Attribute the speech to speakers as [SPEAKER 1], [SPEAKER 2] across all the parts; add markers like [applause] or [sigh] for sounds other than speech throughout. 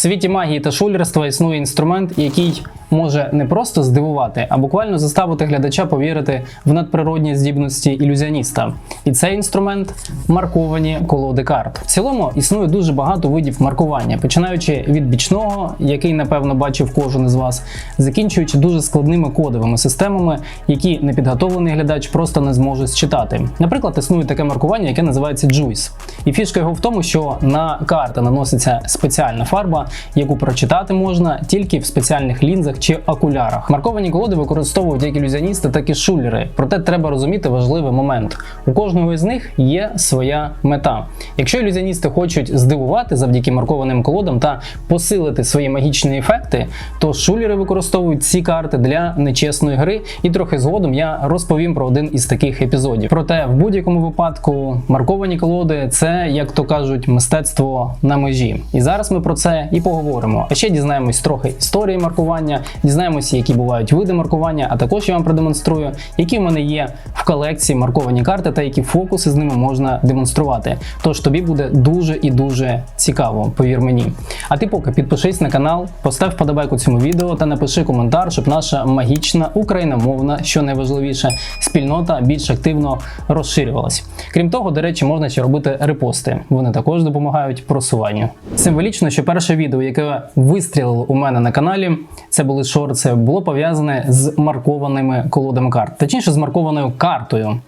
[SPEAKER 1] світі магії та шулерства існує інструмент, який може не просто здивувати, а буквально заставити глядача повірити в надприродні здібності ілюзіоніста. І цей інструмент марковані колоди карт. В цілому існує дуже багато видів маркування, починаючи від бічного, який напевно бачив кожен із вас, закінчуючи дуже складними кодовими системами, які непідготовлений глядач просто не зможе считати. Наприклад, існує таке маркування, яке називається Juice. І фішка його в тому, що на карти наноситься спеціальна фарба, яку прочитати можна тільки в спеціальних лінзах чи окулярах. Марковані колоди використовують як ілюзіоністи, так і шулери. Проте треба розуміти важливий момент: у кожного із них є своя мета. Якщо ілюзіоністи хочуть здивувати завдяки маркованим колодам та посилити свої магічні ефекти, то шулери використовують ці карти для нечесної гри, і трохи згодом я розповім про один із таких епізодів. Проте в будь-якому випадку марковані колоди це, як то кажуть, мистецтво на межі. І зараз ми про це і поговоримо. А ще дізнаємось трохи історії маркування, дізнаємося, які бувають види маркування, а також я вам продемонструю, які в мене є в колекції марковані карти та які фокуси з ними можна демонструвати. Тож тобі буде дуже і дуже цікаво, повір мені. А ти поки підпишись на канал, постав вподобайку цьому відео та напиши коментар, щоб наша магічна україномовна, що найважливіше, спільнота більш активно розширювалась. Крім того, до речі, можна ще робити репости. Вони також допомагають просуванню. Символічно, що перше відео, яке вистрілило у мене на каналі, це були це було пов'язане з маркованими колодами карт, точніше з маркованою картою.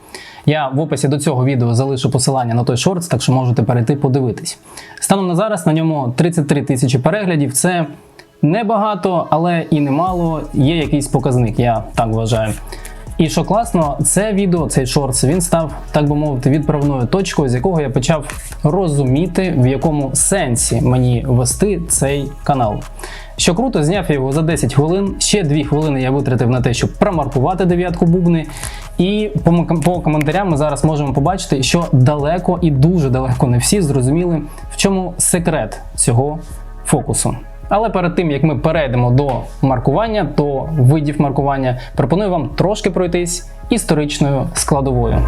[SPEAKER 1] Я в описі до цього відео залишу посилання на той шорт, так що можете перейти подивитись. Станом на зараз на ньому 33 тисячі переглядів. Це небагато, але і немало. Є якийсь показник, я так вважаю. І що класно, це відео, цей шортс, він став, так би мовити, відправною точкою, з якого я почав розуміти, в якому сенсі мені вести цей канал. Що круто, зняв я його за 10 хвилин. Ще 2 хвилини я витратив на те, щоб промаркувати дев'ятку бубни. І по, по коментарям ми зараз можемо побачити, що далеко і дуже далеко не всі зрозуміли, в чому секрет цього фокусу. Але перед тим як ми перейдемо до маркування, до видів маркування, пропоную вам трошки пройтись історичною складовою.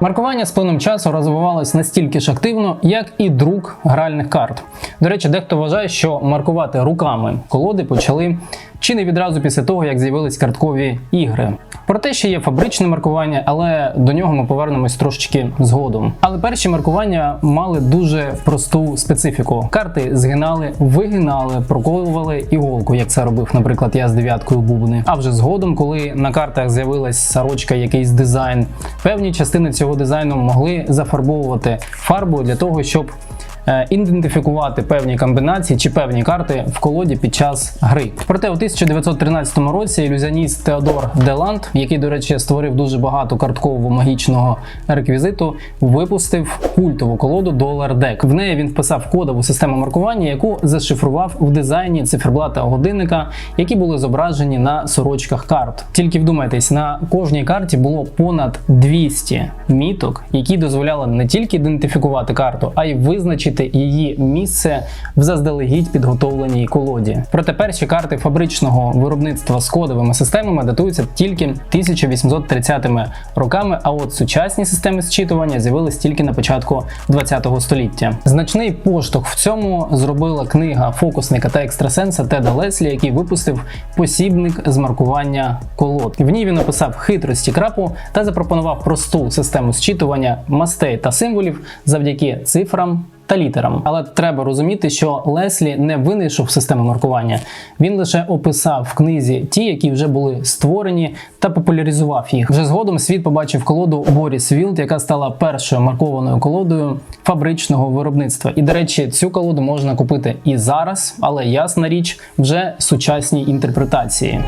[SPEAKER 1] Маркування з плином часу розвивалось настільки ж активно, як і друк гральних карт. До речі, дехто вважає, що маркувати руками колоди почали чи не відразу після того, як з'явились карткові ігри. Проте ще є фабричне маркування, але до нього ми повернемось трошечки згодом. Але перші маркування мали дуже просту специфіку: карти згинали, вигинали, проколували іголку, як це робив, наприклад, я з дев'яткою бубни. А вже згодом, коли на картах з'явилась сорочка, якийсь дизайн, певні частини цього дизайну могли зафарбовувати фарбою для того, щоб ідентифікувати певні комбінації чи певні карти в колоді під час гри. Проте у 1913 році ілюзіоніст Теодор Деланд, який, до речі, створив дуже багато карткового магічного реквізиту, випустив культову колоду Dollar Deck. В неї він вписав кодову систему маркування, яку зашифрував в дизайні циферблата годинника, які були зображені на сорочках карт. Тільки вдумайтесь, на кожній карті було понад 200 міток, які дозволяли не тільки ідентифікувати карту, а й визначити її місце в заздалегідь підготовленій колоді. Проте перші карти фабричного виробництва з кодовими системами датуються тільки 1830-ми роками. А от сучасні системи зчитування з'явились тільки на початку 20-го століття. Значний поштовх в цьому зробила книга фокусника та екстрасенса Теда Леслі, який випустив посібник з маркування колод. В ній він описав хитрості крапу та запропонував просту систему зчитування мастей та символів завдяки цифрам. Та літерам, але треба розуміти, що Леслі не винайшов систему маркування. Він лише описав в книзі ті, які вже були створені, та популяризував їх. Вже згодом світ побачив колоду Боріс Вілд, яка стала першою маркованою колодою фабричного виробництва. І, до речі, цю колоду можна купити і зараз, але ясна річ, вже сучасній інтерпретації.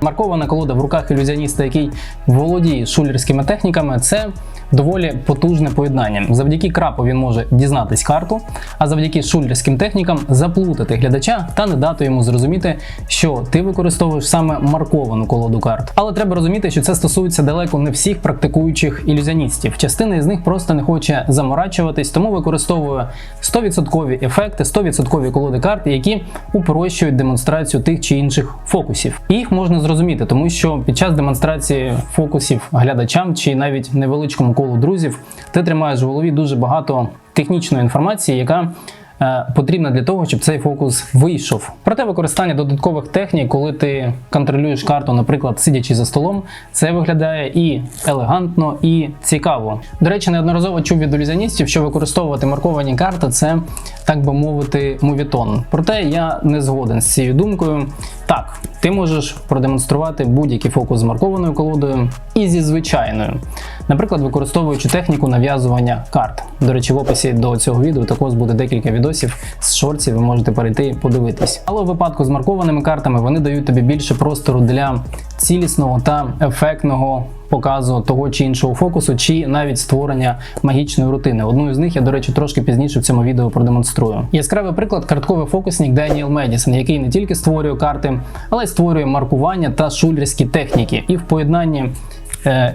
[SPEAKER 1] Маркована колода в руках ілюзіоніста, який володіє шулерськими техніками, це доволі потужне поєднання. Завдяки крапу він може дізнатись карту, а завдяки шулерським технікам заплутати глядача та не дати йому зрозуміти, що ти використовуєш саме марковану колоду карт. Але треба розуміти, що це стосується далеко не всіх практикуючих ілюзіоністів. Частина із них просто не хоче заморачуватись, тому використовує 100% ефекти, 100% колоди карт, які упрощують демонстрацію тих чи інших фокусів. І їх можна зрозуміти, тому що під час демонстрації фокусів глядачам чи навіть невеличкому колу друзів, ти тримаєш в голові дуже багато технічної інформації, яка потрібна для того, щоб цей фокус вийшов. Проте використання додаткових технік, коли ти контролюєш карту, наприклад, сидячи за столом, це виглядає і елегантно, і цікаво. До речі, неодноразово чув від ілюзіоністів, що використовувати марковані карти це, так би мовити, мовітон. Проте я не згоден з цією думкою. Так, ти можеш продемонструвати будь-який фокус з маркованою колодою і зі звичайною. Наприклад, використовуючи техніку нав'язування карт. До речі, в описі до цього відео також буде декілька відосів з шорців, ви можете перейти і подивитись. Але у випадку з маркованими картами вони дають тобі більше простору для цілісного та ефектного показу того чи іншого фокусу, чи навіть створення магічної рутини. Одну з них я, до речі, трошки пізніше в цьому відео продемонструю. Яскравий приклад картковий фокусник Деніел Медісон, який не тільки створює карти, але й створює маркування та шулерські техніки. І в поєднанні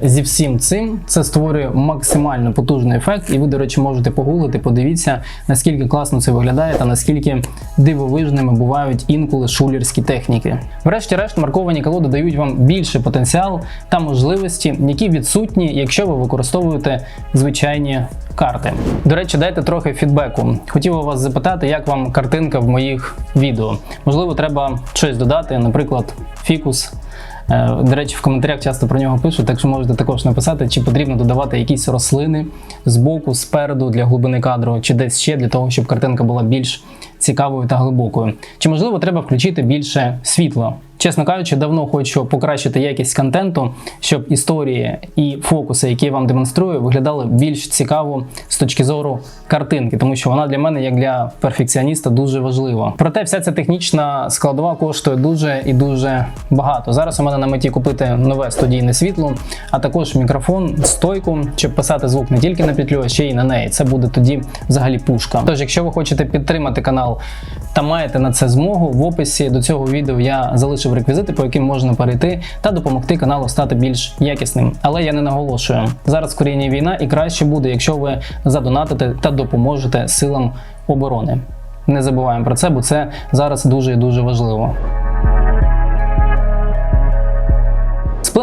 [SPEAKER 1] Зі всім цим це створює максимально потужний ефект, і ви, до речі, можете погуглити, подивіться, наскільки класно це виглядає та наскільки дивовижними бувають інколи шулерські техніки. Врешті-решт, марковані колоди дають вам більше потенціал та можливості, які відсутні, якщо ви використовуєте звичайні карти. До речі, дайте трохи фідбеку. Хотів у вас запитати, як вам картинка в моїх відео. Можливо, треба щось додати, наприклад, фікус. Е, До речі, в коментарях часто про нього пишуть, так що можете також написати, чи потрібно додавати якісь рослини з боку, спереду для глибини кадру, чи десь ще для того, щоб картинка була більш цікавою та глибокою. Чи можливо треба включити більше світла? Чесно кажучи, давно хочу покращити якість контенту, щоб історії і фокуси, які я вам демонструю, виглядали більш цікаво з точки зору картинки, тому що вона для мене, як для перфекціоніста, дуже важлива. Проте вся ця технічна складова коштує дуже і дуже багато. Зараз у мене на меті купити нове студійне світло, а також мікрофон, стойку, щоб писати звук не тільки на петлю, а ще й на неї. Це буде тоді взагалі пушка. Тож, якщо ви хочете підтримати канал та маєте на це змогу, в описі до цього відео я залишив реквізити, по яким можна перейти та допомогти каналу стати більш якісним. Але я не наголошую. Зараз країні війна і краще буде, якщо ви задонатите та допоможете силам оборони. Не забуваємо про це, бо це зараз дуже і дуже важливо.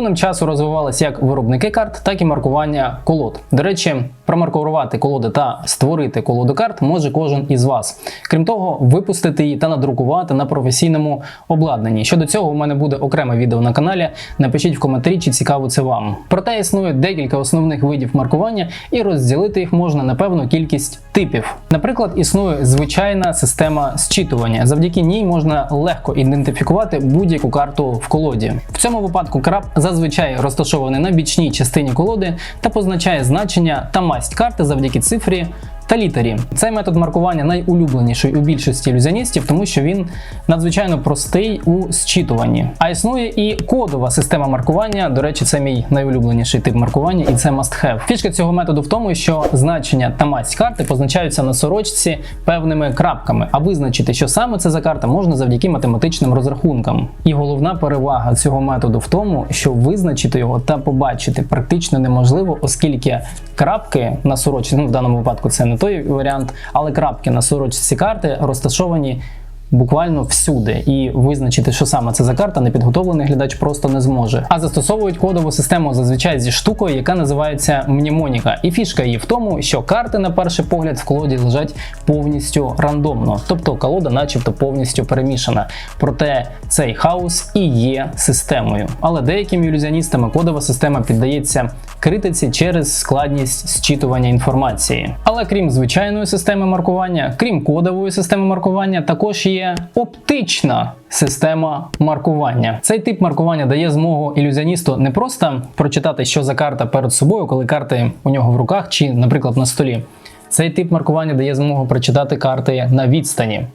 [SPEAKER 1] Плином часу розвивалися як виробники карт, так і маркування колод. До речі, промаркувати колоди та створити колоду карт може кожен із вас. Крім того, випустити її та надрукувати на професійному обладнанні. Щодо цього, у мене буде окреме відео на каналі. Напишіть в коментарі, чи цікаво це вам. Проте існує декілька основних видів маркування, і розділити їх можна на певну кількість типів. Наприклад, існує звичайна система зчитування. Завдяки ній можна легко ідентифікувати будь-яку карту в колоді. В цьому випадку краб зазвичай розташований на бічній частині колоди та позначає значення та масть карти завдяки цифрі. Та літері. Цей метод маркування найулюбленіший у більшості ілюзіоністів, тому що він надзвичайно простий у зчитуванні. А існує і кодова система маркування. До речі, це мій найулюбленіший тип маркування, і це must have. Фішка цього методу в тому, що значення та масть карти позначаються на сорочці певними крапками, а визначити, що саме це за карта, можна завдяки математичним розрахункам. І головна перевага цього методу в тому, що визначити його та побачити практично неможливо, оскільки крапки на сорочці, ну в даному випадку це не той варіант, але крапки на сорочці карти розташовані буквально всюди, і визначити, що саме це за карта, непідготовлений глядач просто не зможе. А застосовують кодову систему зазвичай зі штукою, яка називається мнемоніка. І фішка її в тому, що карти на перший погляд в колоді лежать повністю рандомно, тобто колода, начебто, повністю перемішана. Проте цей хаос і є системою. Але деяким ілюзіоністами кодова система піддається критиці через складність зчитування інформації. Але крім звичайної системи маркування, крім кодової системи маркування, також є оптична система маркування. Цей тип маркування дає змогу ілюзіоністу не просто прочитати, що за карта перед собою, коли карти у нього в руках чи, наприклад, на столі. Цей тип маркування дає змогу прочитати карти на відстані.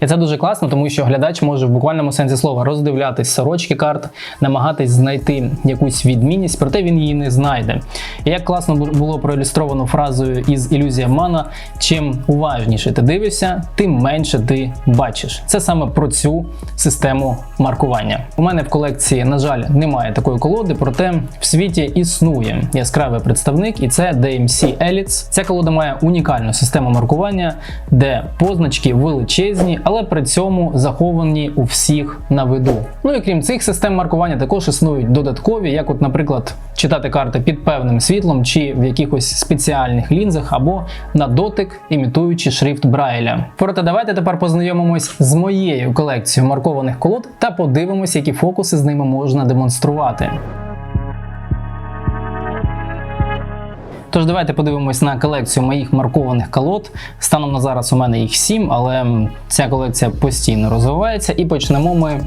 [SPEAKER 1] І це дуже класно, тому що глядач може в буквальному сенсі слова роздивлятись сорочки карт, намагатись знайти якусь відмінність, проте він її не знайде. І як класно було проілюстровано фразою із ілюзія Мана: чим уважніше ти дивишся, тим менше ти бачиш. Це саме про цю систему маркування. У мене в колекції, на жаль, немає такої колоди, проте в світі існує яскравий представник, і це DMC Elites. Ця колода має унікальну систему маркування, де позначки величезні приблизні, але при цьому заховані у всіх на виду. Ну і крім цих систем маркування, також існують додаткові, як, от, наприклад, читати карти під певним світлом чи в якихось спеціальних лінзах, або на дотик, імітуючи шрифт Брайля. Проте давайте тепер познайомимось з моєю колекцією маркованих колод та подивимось, які фокуси з ними можна демонструвати. Тож давайте подивимось на колекцію моїх маркованих колод. Станом на зараз у мене їх 7, але ця колекція постійно розвивається. І почнемо ми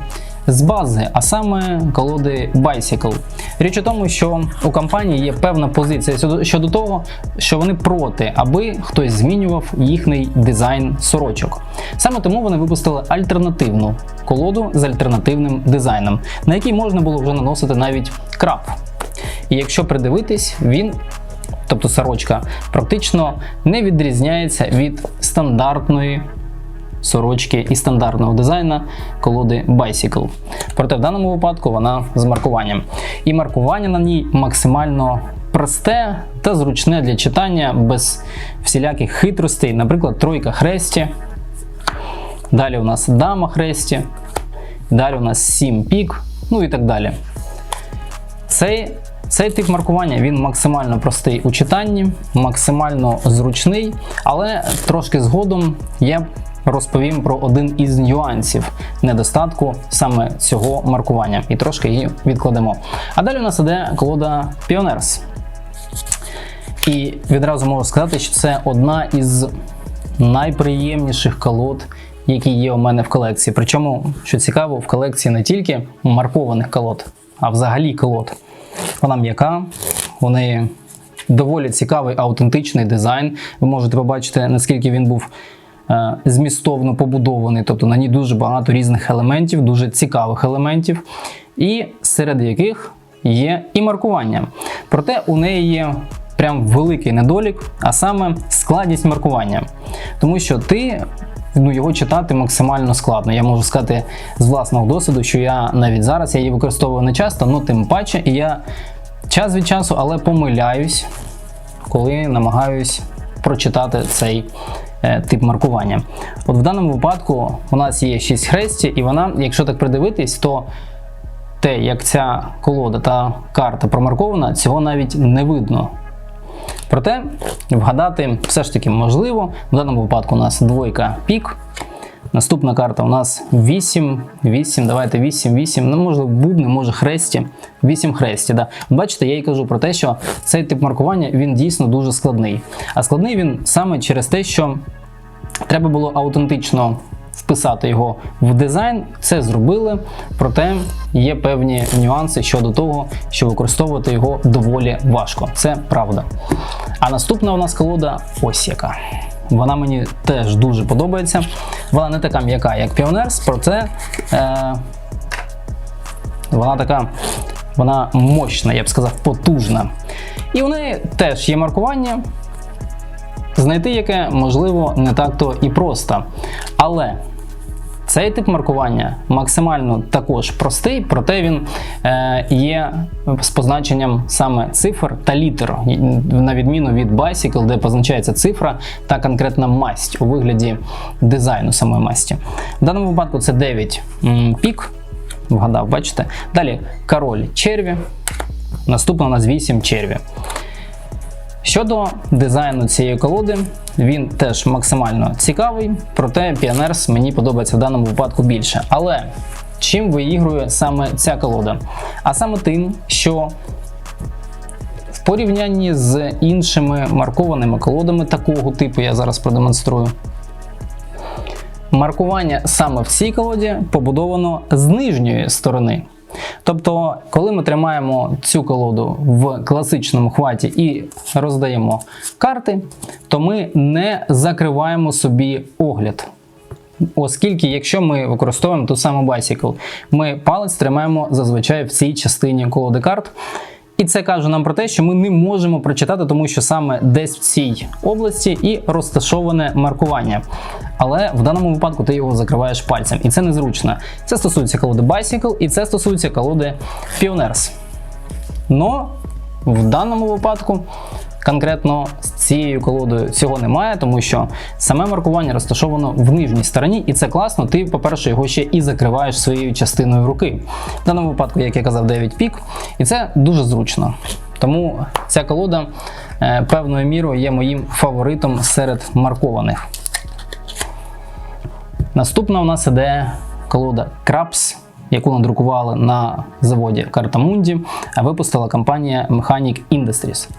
[SPEAKER 1] з бази, а саме колоди Bicycle. Річ у тому, що у компанії є певна позиція щодо- того, що вони проти, аби хтось змінював їхній дизайн сорочок. Саме тому вони випустили альтернативну колоду з альтернативним дизайном, на який можна було вже наносити навіть крап. І якщо придивитись, він тобто сорочка, практично не відрізняється від стандартної сорочки і стандартного дизайну колоди Bicycle. Проте в даному випадку вона з маркуванням. І маркування на ній максимально просте та зручне для читання без всіляких хитростей, наприклад, тройка хресті. Далі у нас дама хресті, далі у нас 7 пік, ну і так далі. Цей, цей тип маркування він максимально простий у читанні, максимально зручний, але трошки згодом я розповім про один із нюансів недостатку саме цього маркування і трошки її відкладемо. А далі у нас іде колода Pioneers. І відразу можу сказати, що це одна із найприємніших колод, які є у мене в колекції. Причому, що цікаво, в колекції не тільки маркованих колод, а взагалі колод. Вона м'яка, у неї доволі цікавий аутентичний дизайн. Ви можете побачити, наскільки він був е, змістовно побудований. Тобто на ній дуже багато різних елементів, дуже цікавих елементів, і серед яких є і маркування. Проте у неї є прям великий недолік, а саме складність маркування. Тому що ти ну, його читати максимально складно. Я можу сказати з власного досвіду, що я навіть зараз я її використовую не часто, ну тим паче, і я час від часу, але помиляюсь, коли намагаюсь прочитати цей е, тип маркування. От в даному випадку у нас є 6 хресті, і вона, якщо так придивитись, то те, як ця колода та карта промаркована, цього навіть не видно. Проте вгадати все ж таки можливо. В даному випадку у нас двойка пік. Наступна карта у нас 8, 8, давайте 8, 8, ну можливо, бубни, може хресті. 8 хресті. Да. Бачите, я і кажу про те, що цей тип маркування він дійсно дуже складний. А складний він саме через те, що треба було аутентично вписати його в дизайн. Це зробили, проте є певні нюанси щодо того, що використовувати його доволі важко. Це правда. А наступна у нас колода ось яка. Вона мені теж дуже подобається. Вона не така м'яка, як Pioneers, проте е, вона така вона мощна, я б сказав, потужна. І у неї теж є маркування, знайти яке можливо не так-то і просто. Але цей тип маркування максимально також простий, проте він е, є з позначенням саме цифр та літер, на відміну від Bicycle, де позначається цифра та конкретна масть у вигляді дизайну самої масті. В даному випадку це 9 пік. Вгадав, бачите? Далі король черві. Наступно у нас 8 черві. Щодо дизайну цієї колоди, він теж максимально цікавий, проте Pioneers мені подобається в даному випадку більше. Але чим виігрує саме ця колода? А саме тим, що в порівнянні з іншими маркованими колодами такого типу, я зараз продемонструю. Маркування саме в цій колоді побудовано з нижньої сторони. Тобто, коли ми тримаємо цю колоду в класичному хваті і роздаємо карти, то ми не закриваємо собі огляд. Оскільки, якщо ми використовуємо ту саму Bicycle, ми палець тримаємо зазвичай в цій частині колоди карт. І це каже нам про те, що ми не можемо прочитати, тому що саме десь в цій області і розташоване маркування. Але в даному випадку ти його закриваєш пальцем, і це незручно. Це стосується колоди Bicycle і це стосується колоди Pioneers. Но в даному випадку Конкретно цією колодою цього немає, тому що саме маркування розташовано в нижній стороні, і це класно. Ти, по-перше, його ще і закриваєш своєю частиною руки. В даному випадку, як я казав, 9 пік, і це дуже зручно. Тому ця колода е, певною мірою є моїм фаворитом серед маркованих. Наступна у нас іде колода Крабс, яку надрукували на заводі Картамунді, випустила компанія Mechanic Industries.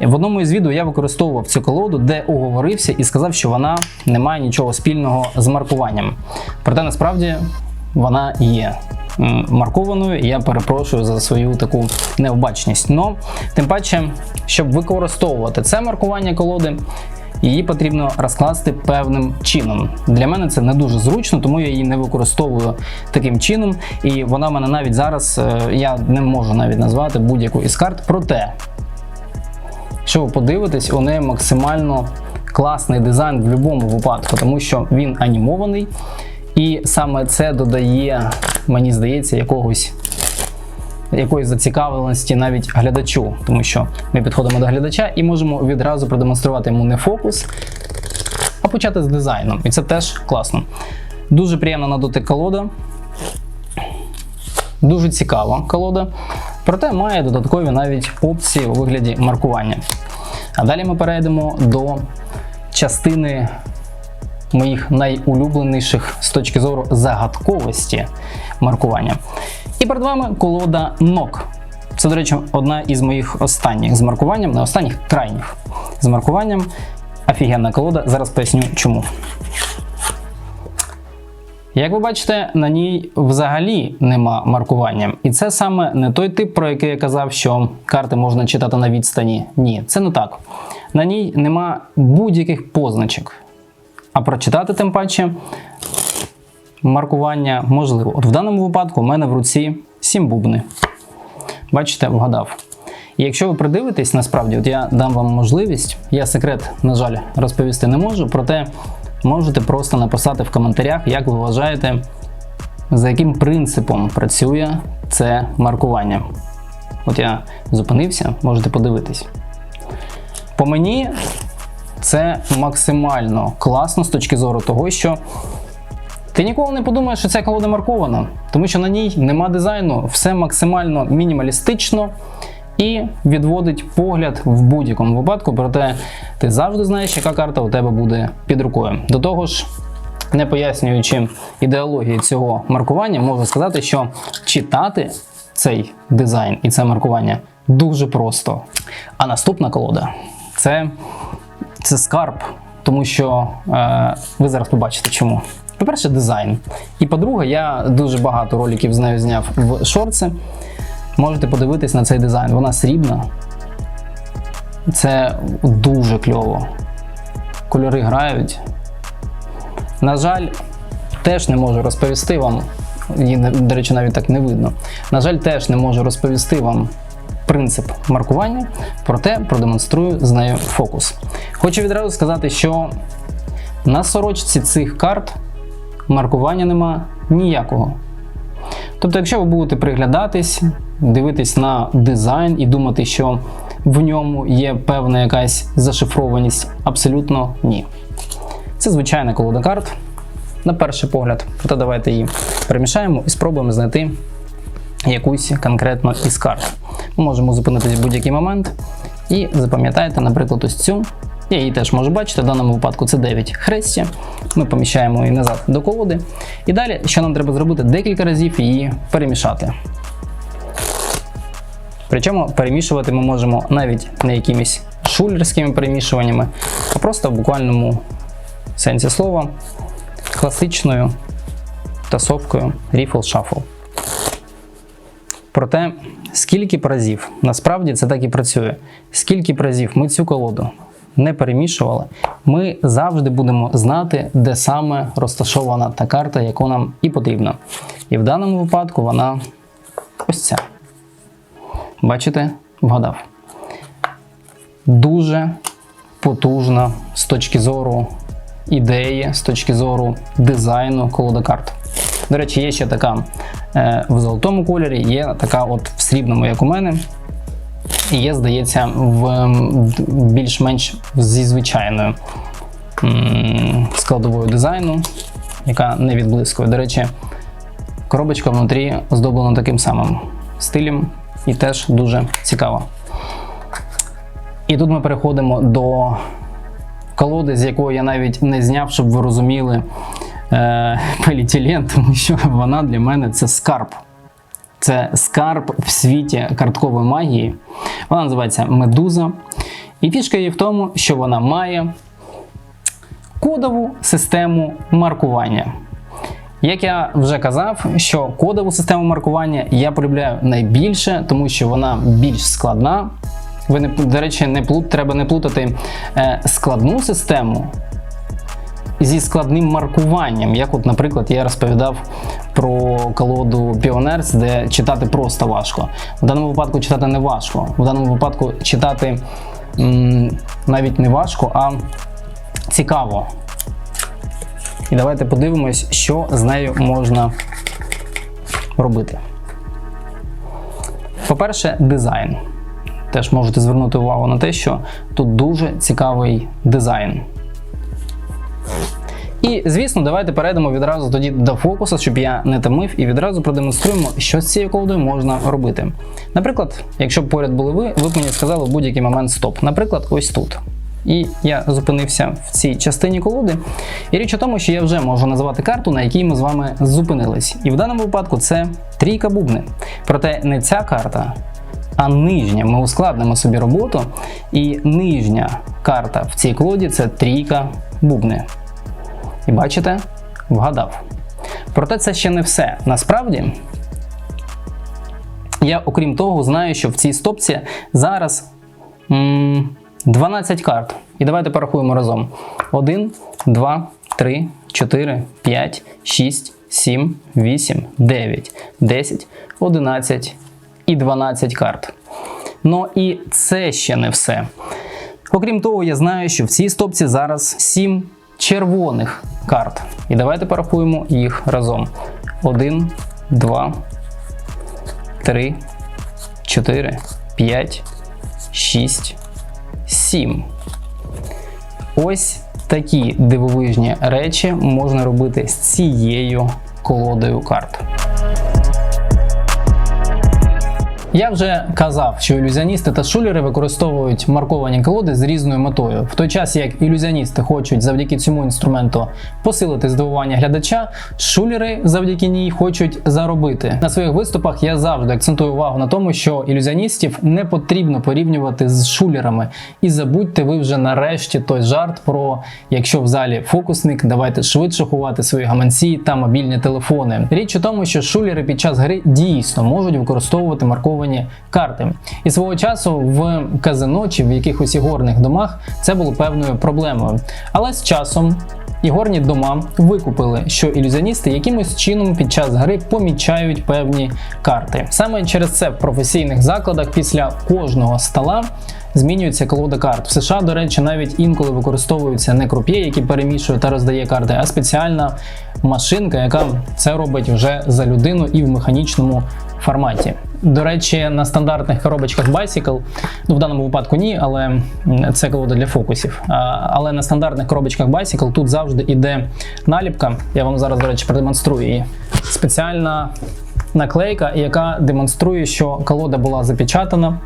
[SPEAKER 1] В одному із відео я використовував цю колоду, де оговорився і сказав, що вона не має нічого спільного з маркуванням. Проте насправді вона є маркованою, я перепрошую за свою таку необачність. Но тим паче, щоб використовувати це маркування колоди, її потрібно розкласти певним чином. Для мене це не дуже зручно, тому я її не використовую таким чином. І вона мене навіть зараз е, я не можу навіть назвати будь-яку із карт. Проте, якщо ви подивитесь, у неї максимально класний дизайн в будь-якому випадку, тому що він анімований. І саме це додає, мені здається, якогось якоїсь зацікавленості навіть глядачу, тому що ми підходимо до глядача і можемо відразу продемонструвати йому не фокус, а почати з дизайном. І це теж класно. Дуже приємна на дотик колода. Дуже цікава колода. Проте має додаткові навіть опції у вигляді маркування. А далі ми перейдемо до частини моїх найулюбленіших з точки зору загадковості маркування. І перед вами колода Нок. Це, до речі, одна із моїх останніх з маркуванням, не останніх крайніх з маркуванням. Офігенна колода. Зараз поясню чому. Як ви бачите, на ній взагалі нема маркування. І це саме не той тип, про який я казав, що карти можна читати на відстані. Ні, це не так. На ній нема будь-яких позначок. А прочитати тим паче маркування можливо. От в даному випадку у мене в руці 7 бубни. Бачите, вгадав. І якщо ви придивитесь, насправді, от я дам вам можливість, я секрет, на жаль, розповісти не можу, проте можете просто написати в коментарях, як ви вважаєте, за яким принципом працює це маркування. От я зупинився, можете подивитись. По мені це максимально класно з точки зору того, що ти ніколи не подумаєш, що ця колода маркована, тому що на ній нема дизайну, все максимально мінімалістично і відводить погляд в будь-якому випадку, проте ти завжди знаєш, яка карта у тебе буде під рукою. До того ж, не пояснюючи ідеології цього маркування, можу сказати, що читати цей дизайн і це маркування дуже просто. А наступна колода це, це скарб, тому що е, ви зараз побачите чому. По-перше, дизайн. І по-друге, я дуже багато роликів з нею зняв в шорці. Можете подивитись на цей дизайн. Вона срібна. Це дуже кльово. Кольори грають. На жаль, теж не можу розповісти вам. Її, до речі, навіть так не видно. На жаль, теж не можу розповісти вам принцип маркування, проте продемонструю з нею фокус. Хочу відразу сказати, що на сорочці цих карт маркування нема ніякого. Тобто, якщо ви будете приглядатись, дивитись на дизайн і думати, що в ньому є певна якась зашифрованість, абсолютно ні. Це звичайна колода карт, на перший погляд. Проте давайте її перемішаємо і спробуємо знайти якусь конкретно із карт. Ми можемо зупинитись в будь-який момент і запам'ятайте, наприклад, ось цю. Я її теж можу бачити, в даному випадку це 9 хрестя. Ми поміщаємо її назад до колоди. І далі, що нам треба зробити, декілька разів її перемішати. Причому перемішувати ми можемо навіть не якимись шулерськими перемішуваннями, а просто в буквальному сенсі слова класичною тасовкою Riffle Shuffle. Проте, скільки разів, насправді це так і працює, скільки разів ми цю колоду не перемішували, ми завжди будемо знати, де саме розташована та карта, яку нам і потрібно. І в даному випадку вона ось ця. Бачите, вгадав. Дуже потужна з точки зору ідеї, з точки зору дизайну колода карт. До речі, є ще така е, в золотому кольорі, є така от в срібному, як у мене. Є, здається, в більш-менш зі звичайною складовою дизайну, яка не відблискує. До речі, коробочка внутрі оздоблена таким самим стилем і теж дуже цікаво. І тут ми переходимо до колоди, з якої я навіть не зняв, щоб ви розуміли е, [laughs] поліетилен, тому що вона для мене це скарб. Це скарб в світі карткової магії. Вона називається Медуза. І фішка її в тому, що вона має кодову систему маркування. Як я вже казав, що кодову систему маркування я полюбляю найбільше, тому що вона більш складна. Ви до речі, не плут, треба не плутати е, складну систему зі складним маркуванням. Як, от, наприклад, я розповідав про колоду Pioneers, де читати просто важко. В даному випадку читати не важко. В даному випадку читати м, навіть не важко, а цікаво. І давайте подивимось, що з нею можна робити. По-перше, дизайн. Теж можете звернути увагу на те, що тут дуже цікавий дизайн. І, звісно, давайте перейдемо відразу тоді до фокусу, щоб я не тамив, і відразу продемонструємо, що з цією колодою можна робити. Наприклад, якщо б поряд були ви, ви б мені сказали в будь-який момент стоп. Наприклад, ось тут. І я зупинився в цій частині колоди. І річ у тому, що я вже можу назвати карту, на якій ми з вами зупинились. І в даному випадку це трійка бубни. Проте не ця карта, а нижня. Ми ускладнимо собі роботу. І нижня карта в цій колоді це трійка бубни. І бачите, вгадав. Проте це ще не все. Насправді, я, окрім того, знаю, що в цій стопці зараз м, 12 карт. І давайте порахуємо разом: 1, 2, 3, 4, 5, 6, 7, 8, 9, 10, 11 і 12 карт. Ну і це ще не все. Окрім того, я знаю, що в цій стопці зараз 7 червоних карт. І давайте порахуємо їх разом. 1, 2, 3, 4, 5, 6, 7. Ось такі дивовижні речі можна робити з цією колодою карт. Я вже казав, що ілюзіоністи та шулери використовують марковані колоди з різною метою. В той час як ілюзіоністи хочуть завдяки цьому інструменту посилити здивування глядача, шулери завдяки ній хочуть заробити. На своїх виступах я завжди акцентую увагу на тому, що ілюзіоністів не потрібно порівнювати з шулерами. І забудьте ви вже нарешті той жарт про якщо в залі фокусник, давайте швидше ховати свої гаманці та мобільні телефони. Річ у тому, що шулери під час гри дійсно можуть використовувати марковані карти. І свого часу в казино чи в якихось ігорних домах це було певною проблемою. Але з часом. Ігорні дома викупили, що ілюзіоністи якимось чином під час гри помічають певні карти. Саме через це в професійних закладах після кожного стола змінюється колода карт. В США, до речі, навіть інколи використовуються не круп'є, які перемішує та роздає карти, а спеціальна машинка, яка це робить вже за людину і в механічному форматі. До речі, на стандартних коробочках Bicycle, ну в даному випадку ні, але це колода для фокусів. Але на стандартних коробочках Bicycle тут завжди йде наліпка. Я вам зараз, до речі, продемонструю її. Спеціальна наклейка, яка демонструє, що колода була запечатана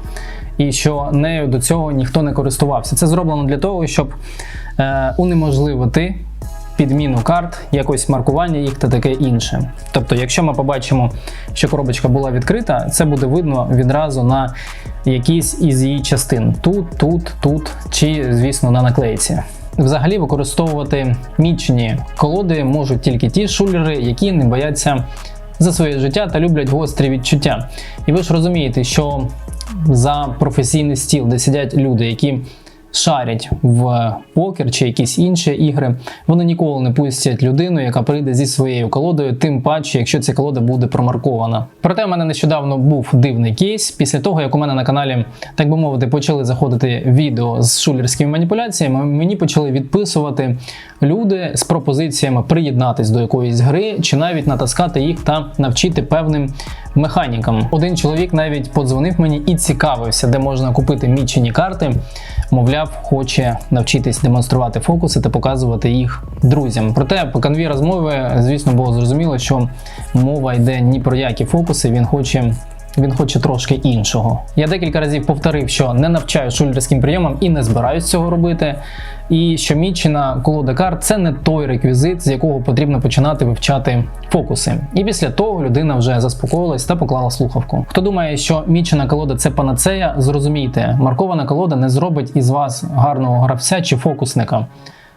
[SPEAKER 1] і що нею до цього ніхто не користувався. Це зроблено для того, щоб е, унеможливити підміну карт, якось маркування їх та таке інше. Тобто, якщо ми побачимо, що коробочка була відкрита, це буде видно відразу на якійсь із її частин: тут, тут, тут, чи, звісно, на наклейці. Взагалі використовувати мічні колоди можуть тільки ті шулери, які не бояться за своє життя та люблять гострі відчуття. І ви ж розумієте, що за професійний стіл, де сидять люди, які шарять в покер чи якісь інші ігри, вони ніколи не пустять людину, яка прийде зі своєю колодою, тим паче, якщо ця колода буде промаркована. Проте в мене нещодавно був дивний кейс. Після того, як у мене на каналі, так би мовити, почали заходити відео з шулерськими маніпуляціями, мені почали відписувати люди з пропозиціями приєднатись до якоїсь гри, чи навіть натаскати їх та навчити певним механікам. Один чоловік навіть подзвонив мені і цікавився, де можна купити мічені карти. Мовляв, хоче навчитись демонструвати фокуси та показувати їх друзям. Проте по канві розмови, звісно, було зрозуміло, що мова йде ні про які фокуси. Він хоче. Він хоче трошки іншого. Я декілька разів повторив, що не навчаю шульдерським прийомам і не збираюсь цього робити. І що мічена колода карт це не той реквізит, з якого потрібно починати вивчати фокуси. І після того людина вже заспокоїлась та поклала слухавку. Хто думає, що мічена колода це панацея, зрозумійте, маркована колода не зробить із вас гарного гравця чи фокусника.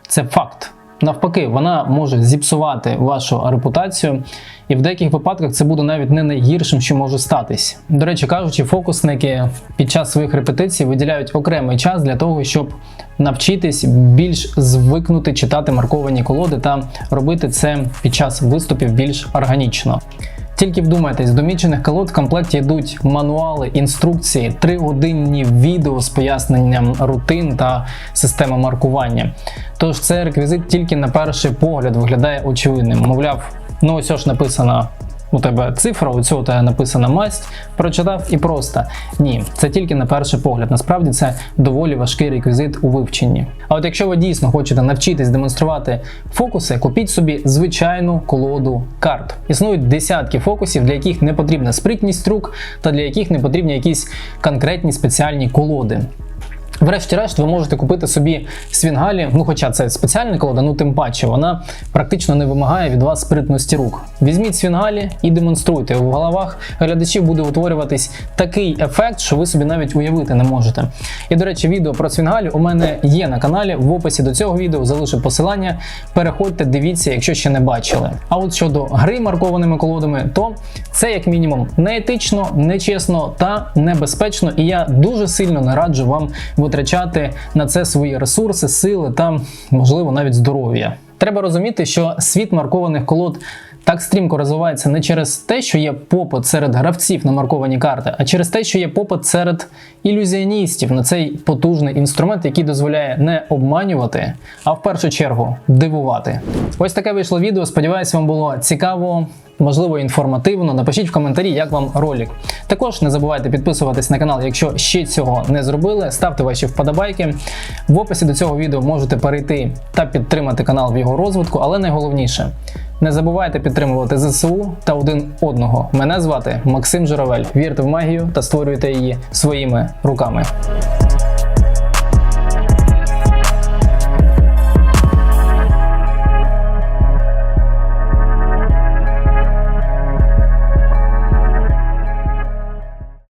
[SPEAKER 1] Це факт. Навпаки, вона може зіпсувати вашу репутацію, і в деяких випадках це буде навіть не найгіршим, що може статись. До речі, кажучи, фокусники під час своїх репетицій виділяють окремий час для того, щоб навчитись більш звикнути читати марковані колоди та робити це під час виступів більш органічно. Тільки вдумайтесь, до мічених колод в комплекті йдуть мануали, інструкції, тригодинні відео з поясненням рутин та системи маркування. Тож цей реквізит тільки на перший погляд виглядає очевидним. Мовляв, ну ось ж написано. У тебе цифра, у цього тебе написана масть, прочитав і просто. Ні, це тільки на перший погляд. Насправді це доволі важкий реквізит у вивченні. А от якщо ви дійсно хочете навчитись демонструвати фокуси, купіть собі звичайну колоду карт. Існують десятки фокусів, для яких не потрібна спритність рук та для яких не потрібні якісь конкретні спеціальні колоди. Врешті-решт, ви можете купити собі свінгалі, ну хоча це спеціальна колода, ну тим паче, вона практично не вимагає від вас спритності рук. Візьміть свінгалі і демонструйте. В головах глядачів буде утворюватись такий ефект, що ви собі навіть уявити не можете. І до речі, відео про свінгалі у мене є на каналі. В описі до цього відео залишу посилання. Переходьте, дивіться, якщо ще не бачили. А от щодо гри маркованими колодами, то це як мінімум неетично, нечесно та небезпечно. І я дуже сильно не раджу вам витрачати на це свої ресурси, сили та, можливо, навіть здоров'я. Треба розуміти, що світ маркованих колод так стрімко розвивається не через те, що є попит серед гравців на марковані карти, а через те, що є попит серед ілюзіоністів на цей потужний інструмент, який дозволяє не обманювати, а в першу чергу дивувати. Ось таке вийшло відео. Сподіваюсь, вам було цікаво. Можливо, інформативно. Напишіть в коментарі, як вам ролик. Також не забувайте підписуватись на канал, якщо ще цього не зробили. Ставте ваші вподобайки. В описі до цього відео можете перейти та підтримати канал в його розвитку, але найголовніше. Не забувайте підтримувати ЗСУ та один одного. Мене звати Максим Журавель. Вірте в магію та створюйте її своїми руками.